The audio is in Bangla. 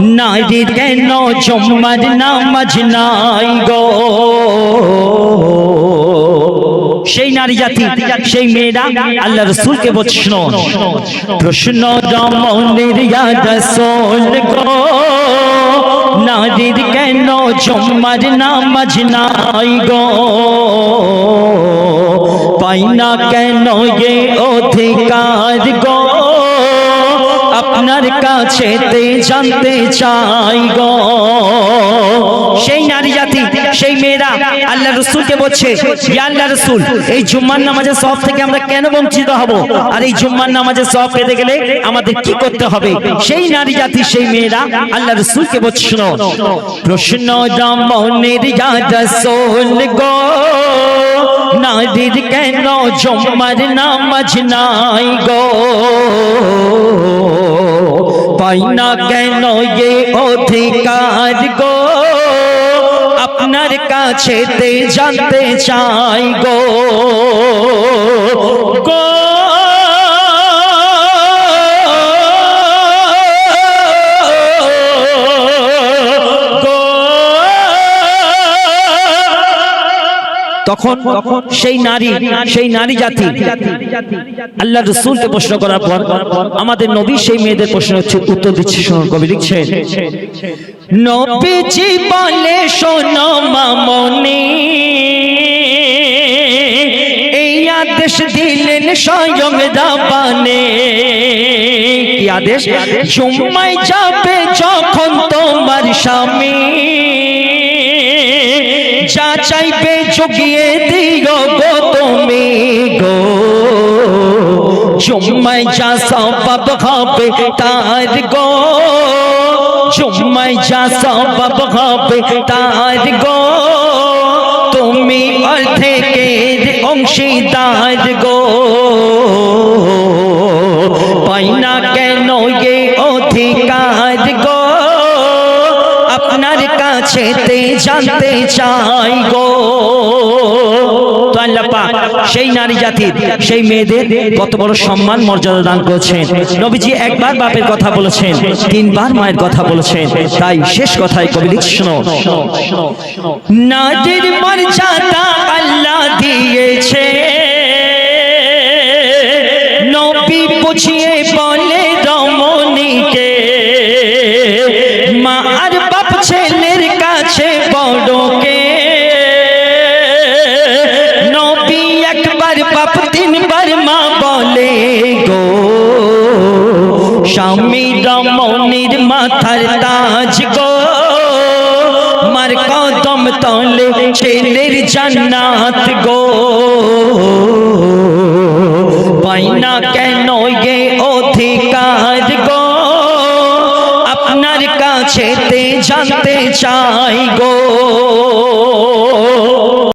নারীর কেন জম্মার নামাজ নাই গো। সেই নারী জাতি, সেই মেয়েরা আল্লাহ রসুলকে প্রশ্ন রমণের রসুল গো। নারীর কেন জম্মার নামাজ নাই গো। পাই কেন এ অধিকার? আপনার কাছে জানতে চাই গো। সেই নারী জাতি, সেই মেয়েরা আল্লাহ রসুলকে বলছে আল্লাহ রসুল, এই জুম্মার নামাজের সব থেকে আমরা কেন বঞ্চিত হব? আর এই জুম্মার নামাজের সব পেতে গেলে আমাদের কি করতে হবে? সেই নারী জাতি, সেই মেয়েরা আল্লাহ রসুলকে বলছে, শোনো, প্রশ্ন রসুল গো। নারীর কেন জম্মার নামাজ নাই গো? পাই না কেন এ অধিকার গো? আপনার কাছে জানতে চাই গো। গো তখন সেই নারী সেই নারী জাতি আল্লাহ রসুলকে প্রশ্ন করার পর আমাদের নবী সেই মেয়েদের প্রশ্ন হচ্ছে উত্তর দিচ্ছে শুনুন কবি লিখছেন নবীজি বলে শোনো মামনি, এই আদেশ দিলেন স্বয়ং রাবানে কি আদেশ? জুম্মাই যাবে যখন তোমার স্বামী চাইবে জুগিয়ে দিও গো তুমি গো। জুম্মাই যা সবাব হবে তার গো। জুম্মাই যা সবাব হবে তার গো। তুমি অর্ধেকের অংশীদার গো। পাই না কেন এ অধিকার? কাছে জানতে চাই গো। সেই নারী জাতির সেই মেয়েদের কত বড় সম্মান, মর্যাদা দান করেছেন। নবীজি একবার বাপের কথা বলেছেন, তিনবার মায়ের কথা বলেছেন। তাই শেষ কথায় কবি লিখছ নাদের মর্যাদা আল্লাহ দিয়েছে স্বামী রমণীর মাথার তাজ গো। মার কদম তলে ছেলের জান্নাত গো। পাইনা কেন এ অধিকার গো? আপনার কাছে জানতে চাই গো।